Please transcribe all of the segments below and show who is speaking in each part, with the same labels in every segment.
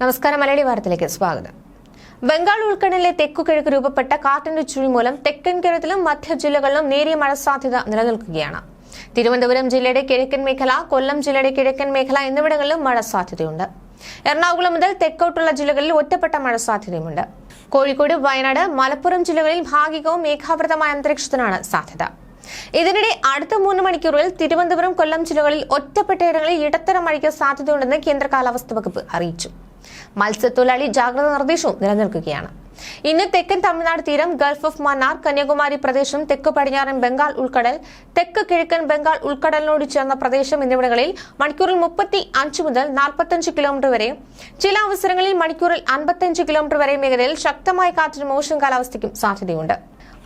Speaker 1: നമസ്കാരം മലയാളി വാർത്തയിലേക്ക് സ്വാഗതം ബംഗാൾ ഉൾക്കടലിലെ തെക്കുകിഴക്ക് രൂപപ്പെട്ട കാറ്റിന്റെ ചുഴി മൂലം തെക്കൻ കേരളത്തിലും മധ്യ ജില്ലകളിലും നേരിയ മഴ സാധ്യത നിലനിൽക്കുകയാണ് തിരുവനന്തപുരം ജില്ലയുടെ കിഴക്കൻ മേഖല കൊല്ലം ജില്ലയുടെ കിഴക്കൻ മേഖല എന്നിവിടങ്ങളിലും മഴ സാധ്യതയുണ്ട് എറണാകുളം മുതൽ തെക്കോട്ടുള്ള ജില്ലകളിൽ ഒറ്റപ്പെട്ട മഴ സാധ്യതയുമുണ്ട് കോഴിക്കോട് വയനാട് മലപ്പുറം ജില്ലകളിൽ ഭാഗികവും മേഘാവൃതമായ അന്തരീക്ഷത്തിനാണ് സാധ്യത ഇതിനിടെ അടുത്ത മൂന്ന് മണിക്കൂറിൽ തിരുവനന്തപുരം കൊല്ലം ജില്ലകളിൽ ഒറ്റപ്പെട്ടയിടങ്ങളിൽ ഇടത്തരം മഴയ്ക്ക് സാധ്യതയുണ്ടെന്ന് കേന്ദ്ര കാലാവസ്ഥ വകുപ്പ് അറിയിച്ചു മത്സ്യത്തൊഴിലാളി ജാഗ്രത നിർദ്ദേശവും നിലനിൽക്കുകയാണ് ഇന്ന് തെക്കൻ തമിഴ്നാട് തീരം ഗൾഫ് ഓഫ് മന്നാർ കന്യാകുമാരി പ്രദേശം തെക്ക് പടിഞ്ഞാറൻ ബംഗാൾ ഉൾക്കടൽ തെക്ക് കിഴക്കൻ ബംഗാൾ ഉൾക്കടലിനോട് ചേർന്ന പ്രദേശം എന്നിവിടങ്ങളിൽ മണിക്കൂറിൽ മുപ്പത്തി അഞ്ച് മുതൽ നാൽപ്പത്തഞ്ച് കിലോമീറ്റർ വരെ ചില അവസരങ്ങളിൽ മണിക്കൂറിൽ അൻപത്തഞ്ച് കിലോമീറ്റർ വരെ മേഖലയിൽ ശക്തമായ കാറ്റിനും മോശം കാലാവസ്ഥയ്ക്കും സാധ്യതയുണ്ട്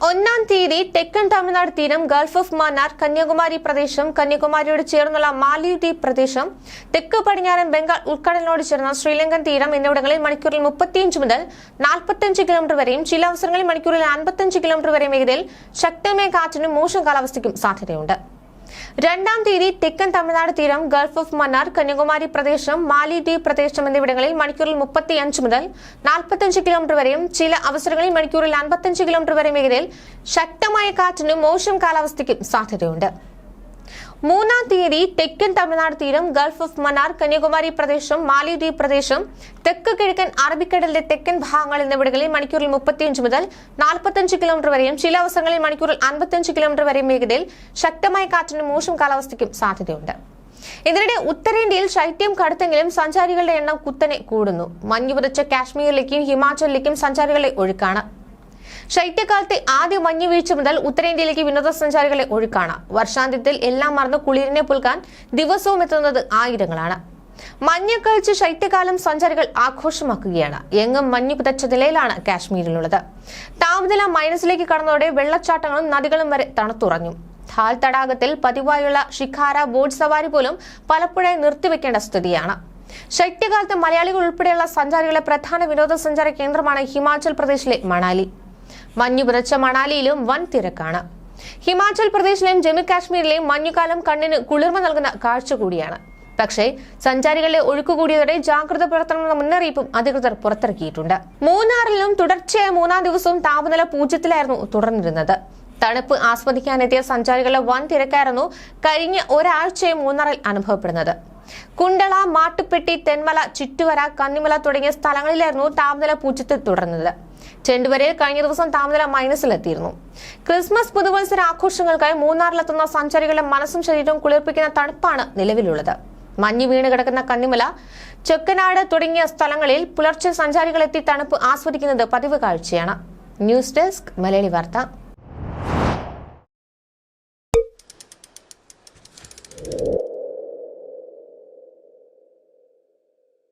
Speaker 1: ഒന്നാം തീയതി തെക്കൻ തമിഴ്നാട് തീരം ഗൾഫ് ഓഫ് മാന്നാർ കന്യാകുമാരി പ്രദേശം കന്യാകുമാരിയോട് ചേർന്നുള്ള മാലിദ്വീപ് പ്രദേശം തെക്ക് പടിഞ്ഞാറൻ ബംഗാൾ ഉൾക്കടലിനോട് ചേർന്ന ശ്രീലങ്കൻ തീരം എന്നിവിടങ്ങളിൽ മണിക്കൂറിൽ മുപ്പത്തിയഞ്ച് മുതൽ നാൽപ്പത്തിയഞ്ച് കിലോമീറ്റർ വരെയും ചില അവസരങ്ങളിൽ മണിക്കൂറിൽ അൻപത്തിയഞ്ച് കിലോമീറ്റർ വരെയും വേഗതയിൽ ശക്തമായ കാറ്റിനും മോശം കാലാവസ്ഥയ്ക്കും സാധ്യതയുണ്ട് രണ്ടാം തീയതി തെക്കൻ തമിഴ്നാട് തീരം ഗൾഫ് ഓഫ് മന്നാർ കന്യാകുമാരി പ്രദേശം മാലിദ്വീപ് പ്രദേശം എന്നിവിടങ്ങളിൽ മണിക്കൂറിൽ മുപ്പത്തിയഞ്ച് മുതൽ നാൽപ്പത്തിയഞ്ച് കിലോമീറ്റർ വരെയും ചില അവസരങ്ങളിൽ മണിക്കൂറിൽ അൻപത്തിയഞ്ച് കിലോമീറ്റർ വരെയും വേഗതയിൽ ശക്തമായ കാറ്റിനും മോശം കാലാവസ്ഥയ്ക്കും സാധ്യതയുണ്ട് മൂന്നാം തീയതി തെക്കൻ തമിഴ്നാട് തീരം ഗൾഫ് ഓഫ് മനാർ കന്യാകുമാരി പ്രദേശം മാലിദ്വീപ് പ്രദേശം തെക്ക് കിഴക്കൻ അറബിക്കടലിന്റെ തെക്കൻ ഭാഗങ്ങൾ എന്നിവിടങ്ങളിൽ മണിക്കൂറിൽ മുപ്പത്തിയഞ്ച് മുതൽ നാൽപ്പത്തഞ്ച് കിലോമീറ്റർ വരെയും ചില അവസരങ്ങളിൽ മണിക്കൂറിൽ അൻപത്തിയഞ്ച് കിലോമീറ്റർ വരെയും വേഗതയിൽ ശക്തമായ കാറ്റിനും മോശം കാലാവസ്ഥയ്ക്കും സാധ്യതയുണ്ട് ഇതിനിടെ ഉത്തരേന്ത്യയിൽ ശൈത്യം കടുത്തെങ്കിലും സഞ്ചാരികളുടെ എണ്ണം കുത്തനെ കൂടുന്നു മഞ്ഞുപുതച്ച കാശ്മീരിലേക്കും ഹിമാചലിലേക്കും സഞ്ചാരികളെ ഒഴുക്കാണ് ശൈത്യകാലത്തെ ആദ്യ മഞ്ഞുവീഴ്ച മുതൽ ഉത്തരേന്ത്യയിലേക്ക് വിനോദസഞ്ചാരികളെ ഒഴുക്കാണ് വർഷാന്ത്യത്തിൽ എല്ലാം മറന്ന് കുളിരിനെ പുൽകാൻ ദിവസവും എത്തുന്നത് ആയിരങ്ങളാണ് മഞ്ഞ് കഴിച്ച് ശൈത്യകാലം സഞ്ചാരികൾ ആഘോഷമാക്കുകയാണ് എങ്ങും മഞ്ഞ് പുതച്ച നിലയിലാണ് കാശ്മീരിലുള്ളത് താപനില മൈനസിലേക്ക് കടന്നതോടെ വെള്ളച്ചാട്ടങ്ങളും നദികളും വരെ തണുത്തുറഞ്ഞു ഥാൽ തടാകത്തിൽ പതിവായുള്ള ഷിഖാര ബോട്ട് സവാരി പോലും പലപ്പോഴേ നിർത്തിവെക്കേണ്ട സ്ഥിതിയാണ് ശൈത്യകാലത്ത് മലയാളികൾ ഉൾപ്പെടെയുള്ള സഞ്ചാരികളെ പ്രധാന വിനോദസഞ്ചാര കേന്ദ്രമാണ് ഹിമാചൽ പ്രദേശിലെ മണാലി മഞ്ഞുപുരച്ച മണാലിയിലും വൻ തിരക്കാണ് ഹിമാചൽ പ്രദേശിലെയും ജമ്മു കാശ്മീരിലെയും മഞ്ഞുകാലം കണ്ണിന് കുളിർമ നൽകുന്ന കാഴ്ച കൂടിയാണ് പക്ഷേ സഞ്ചാരികളുടെ ഒഴുക്കുകൂടിയതോടെ ജാഗ്രത പുലർത്തണമെന്ന മുന്നറിയിപ്പും അധികൃതർ പുറത്തിറക്കിയിട്ടുണ്ട് മൂന്നാറിലും തുടർച്ചയായ മൂന്നാം ദിവസവും താപനില പൂജ്യത്തിലായിരുന്നു തുടർന്നിരുന്നത് തണുപ്പ് ആസ്വദിക്കാനെത്തിയ സഞ്ചാരികളുടെ വൻ തിരക്കായിരുന്നു കഴിഞ്ഞ ഒരാഴ്ചയും മൂന്നാറിൽ അനുഭവപ്പെടുന്നത് കുണ്ടള മാട്ടുപ്പെട്ടി തെന്മല ചുറ്റുവര കന്നിമല തുടങ്ങിയ സ്ഥലങ്ങളിലായിരുന്നു താപനില പൂജ്യത്തിൽ തുടർന്നത് ചെണ്ടുവരയിൽ കഴിഞ്ഞ ദിവസം താപനില മൈനസിലെത്തിയിരുന്നു ക്രിസ്മസ് പുതുവത്സര ആഘോഷങ്ങൾക്കായി മൂന്നാറിലെത്തുന്ന സഞ്ചാരികളുടെ മനസ്സും ശരീരവും കുളിർപ്പിക്കുന്ന തണുപ്പാണ് നിലവിലുള്ളത് മഞ്ഞ് വീണ് കിടക്കുന്ന കന്നിമല ചെക്കനാട് തുടങ്ങിയ സ്ഥലങ്ങളിൽ പുലർച്ചെ സഞ്ചാരികളെത്തി തണുപ്പ് ആസ്വദിക്കുന്നത് പതിവ് കാഴ്ചയാണ് ന്യൂസ് ഡെസ്ക് മലയാളി വാർത്ത